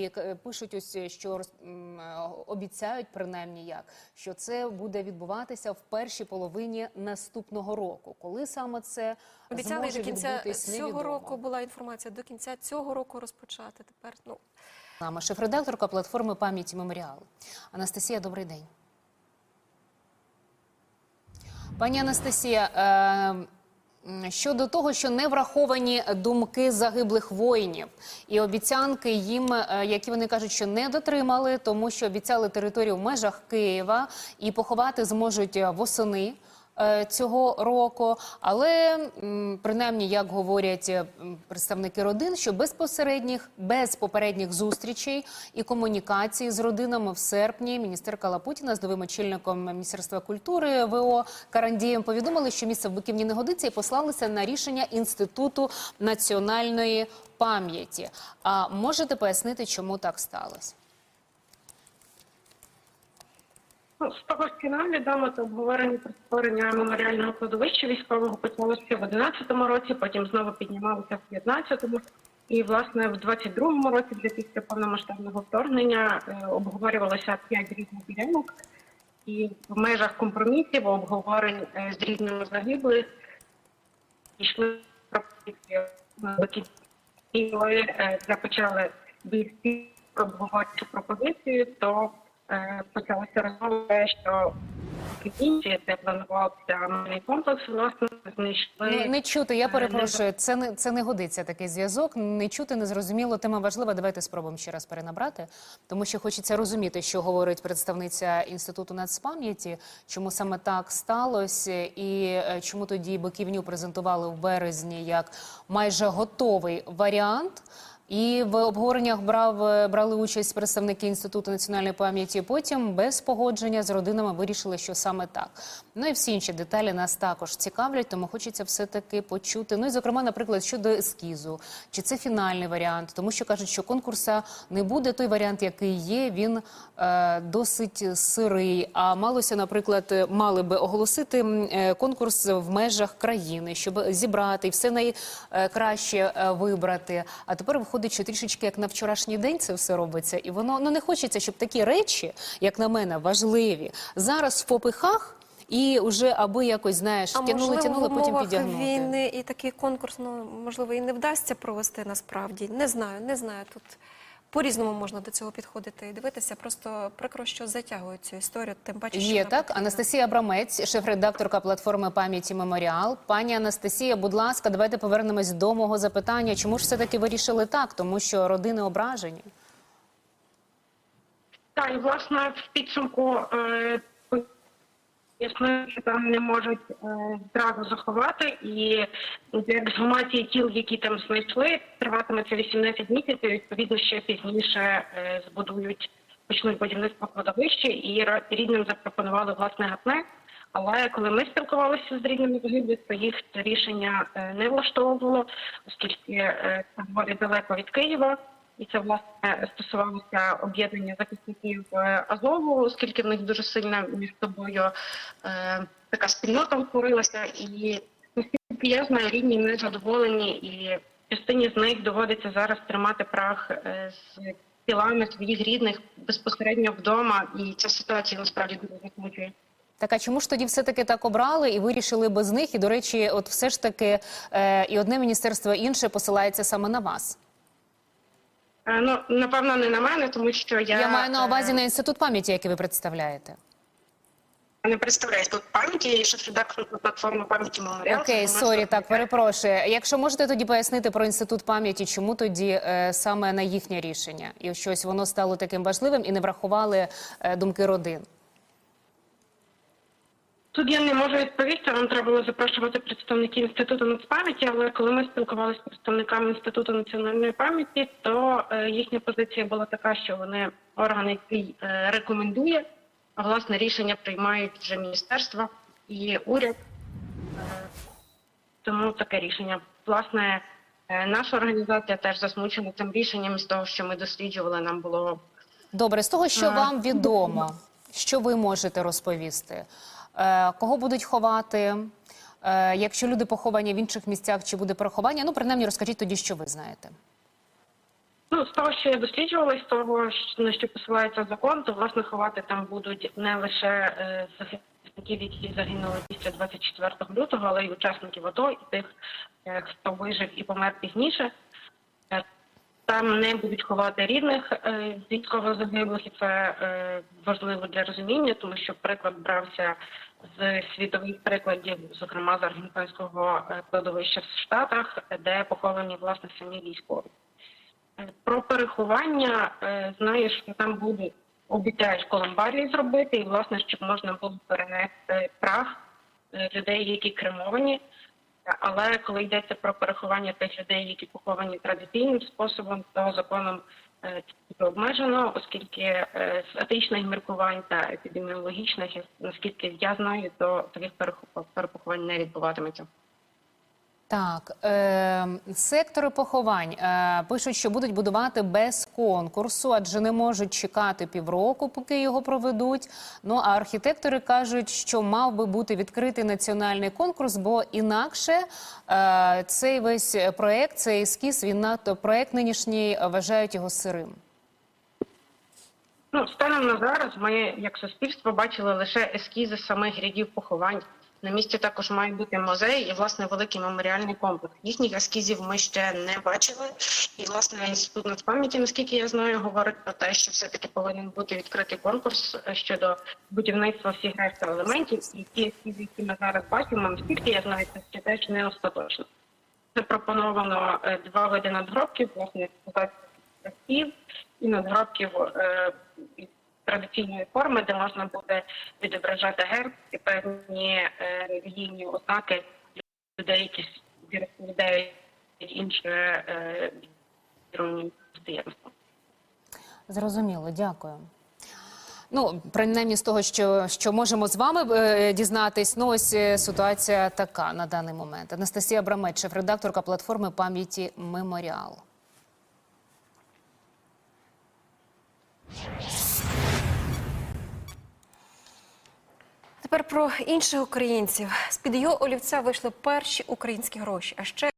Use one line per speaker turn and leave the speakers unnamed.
Як е, пишуть, ось що роз- м, е, обіцяють принаймні як, що це буде відбуватися в першій половині наступного року. Коли саме це
Обіцяли
зможе
до кінця цього року була інформація. До кінця цього року розпочати. Тепер ну
нами шеф-редакторка платформи пам'яті меморіал. Анастасія, добрий день. Пані Анастасія, е, щодо того, що не враховані думки загиблих воїнів і обіцянки їм, е, які вони кажуть, що не дотримали, тому що обіцяли територію в межах Києва і поховати зможуть е, восени. Е, Цього року, але принаймні, як говорять е, представники родин, що безпосередніх, без попередніх зустрічей і комунікації з родинами в серпні міністерка Лапутіна з новим очільником Міністерства культури ВО Карандієм повідомили, що місце в Биківні не годиться і послалися на рішення інституту національної пам'яті. А можете пояснити, чому так сталося?
Ну, з того, відомо, то обговорення про створення меморіального кладовища військового почалося в 11-му році, потім знову піднімалося в 15-му. І, власне, в 22-му році, вже після повномасштабного вторгнення, е, обговорювалося п'ять різних ділянок. І в межах компромісів, обговорень е, з різними загиблих, йшли пропозиції і коли е, вже почали бійці обговорювати пропозицію, то почалася розмова, що в кінці, де планувався мирний комплекс, власне, знайшли
Не, не чути, я
е,
перепрошую. Це не це не годиться такий зв'язок. Не чути, не зрозуміло. Тема важлива. Давайте спробуємо ще раз перенабрати, тому що хочеться розуміти, що говорить представниця інституту нацпам'яті, чому саме так сталося, і е, чому тоді Биківню презентували в березні як майже готовий варіант. І в обговореннях брав е, брали участь представники інституту національної пам'яті. Потім без погодження з родинами вирішили, що саме так. Ну і всі інші деталі нас також цікавлять, тому хочеться все таки почути. Ну і зокрема, наприклад, щодо ескізу, чи це фінальний варіант, тому що кажуть, що конкурса не буде. Той варіант, який є, він е, досить сирий. А малося, наприклад, мали би оголосити е, конкурс в межах країни, щоб зібрати і все найкраще е, вибрати. А тепер виходить, що трішечки як на вчорашній день це все робиться, і воно ну не хочеться, щоб такі речі, як на мене, важливі зараз в попихах. І вже аби якось знаєш
а
тягнули,
можливо,
тягнули,
в
потім підігнути.
війни і такий конкурс, ну можливо, і не вдасться провести насправді. Не знаю, не знаю. Тут по-різному можна до цього підходити і дивитися. Просто прикро, що затягують цю історію. Тим паче, що
Є так.
потрібна.
Анастасія Абрамець, шеф-редакторка платформи пам'яті Меморіал. Пані Анастасія, будь ласка, давайте повернемось до мого запитання. Чому ж все таки вирішили так? Тому що родини ображені.
Так, і власне в підсумку що там не можуть е, зразу заховати, і ексгумації тіл, які там знайшли, триватиме це 18 місяців. Відповідно, ще пізніше е, збудують почнуть будівництво кладовища, і рідним запропонували власне гатне. Але коли ми спілкувалися з рідними загиблих, то їх це рішення е, не влаштовувало, оскільки це доволі далеко від Києва. І це власне стосувалося об'єднання захисників е, Азову, оскільки в них дуже сильна між собою е, така спільнота утворилася. І я знаю, рідні не задоволені, і частині з них доводиться зараз тримати прах е, з тілами своїх рідних безпосередньо вдома. І ця ситуація насправді дуже засмучує.
Так, а чому ж тоді все таки так обрали і вирішили без них? І до речі, от все ж таки е, і одне міністерство, і інше посилається саме на вас.
Е, Ну напевно, не на мене, тому що я,
Я маю на увазі
е,
на інститут пам'яті, який ви представляєте.
не представляю тут пам'яті і шеф-редактор платформи пам'яті меморіал.
Окей, сорі, так перепрошую. Якщо можете тоді пояснити про інститут пам'яті, чому тоді е, саме на їхнє рішення, і щось воно стало таким важливим і не врахували е, думки родин.
Тут я не можу відповісти. Нам треба було запрошувати представників інституту нацпам'яті, але коли ми спілкувалися з представниками інституту національної пам'яті, то е, їхня позиція була така, що вони орган, який е, рекомендує, а власне рішення приймають вже міністерство і уряд. Е, тому таке рішення. Власне, наша організація теж засмучена цим рішенням з того, що ми досліджували. Нам було
Добре, з того, що вам відомо, що ви можете розповісти? Е, кого будуть ховати? Е, якщо люди поховані в інших місцях, чи буде переховання? Ну, принаймні, розкажіть тоді, що ви знаєте.
Ну, з того, що я досліджувала, з того, на що посилається закон, то власне ховати там будуть не лише е, захисників, які загинули після 24 лютого, але й учасників АТО і тих, хто вижив і помер пізніше. Там не будуть ховати рідних е, військовозагиблих, і це е, важливо для розуміння, тому що приклад брався з світових прикладів, зокрема з аргентинського е, кладовища в Штатах, де поховані власне самі військові. Про переховання знаю, що там будуть обіцяють колумбарії зробити, і власне, щоб можна було перенести прах людей, які кремовані. Але коли йдеться про переховання тих людей, які поховані традиційним способом, то законом е, це обмежено, оскільки е, з етичних міркувань та епідеміологічних, наскільки я знаю, то таких перепоховань не відбуватиметься.
Так, е, сектори поховань е, пишуть, що будуть будувати без конкурсу, адже не можуть чекати півроку, поки його проведуть. Ну а архітектори кажуть, що мав би бути відкритий національний конкурс, бо інакше е, цей весь проект, цей ескіз, він надто проект нинішній е, вважають його сирим.
Ну, станом на зараз ми, як суспільство, бачили лише ескізи самих рядів поховань. На місці також має бути музей і власне великий меморіальний комплекс. Їхніх ескізів ми ще не бачили. І власне інститут нацпам'яті, наскільки я знаю, говорить про те, що все таки повинен бути відкритий конкурс е, щодо будівництва всіх решта елементів. І ті ескізи, які ми зараз бачимо, наскільки я знаю, це ще теж не остаточно. Запропоновано е, два види надгробків, власне, експлуатації і надгробків е, традиційної форми, де можна буде відображати герб і певні е, релігійні ознаки людей, які розповідають інше християнство.
Зрозуміло, дякую. Ну, принаймні з того, що, що можемо з вами е, дізнатись, ну ось е, ситуація така на даний момент. Анастасія Брамець, шеф-редакторка платформи пам'яті Меморіал.
Тепер про інших українців. З під його олівця вийшли перші українські гроші. А ще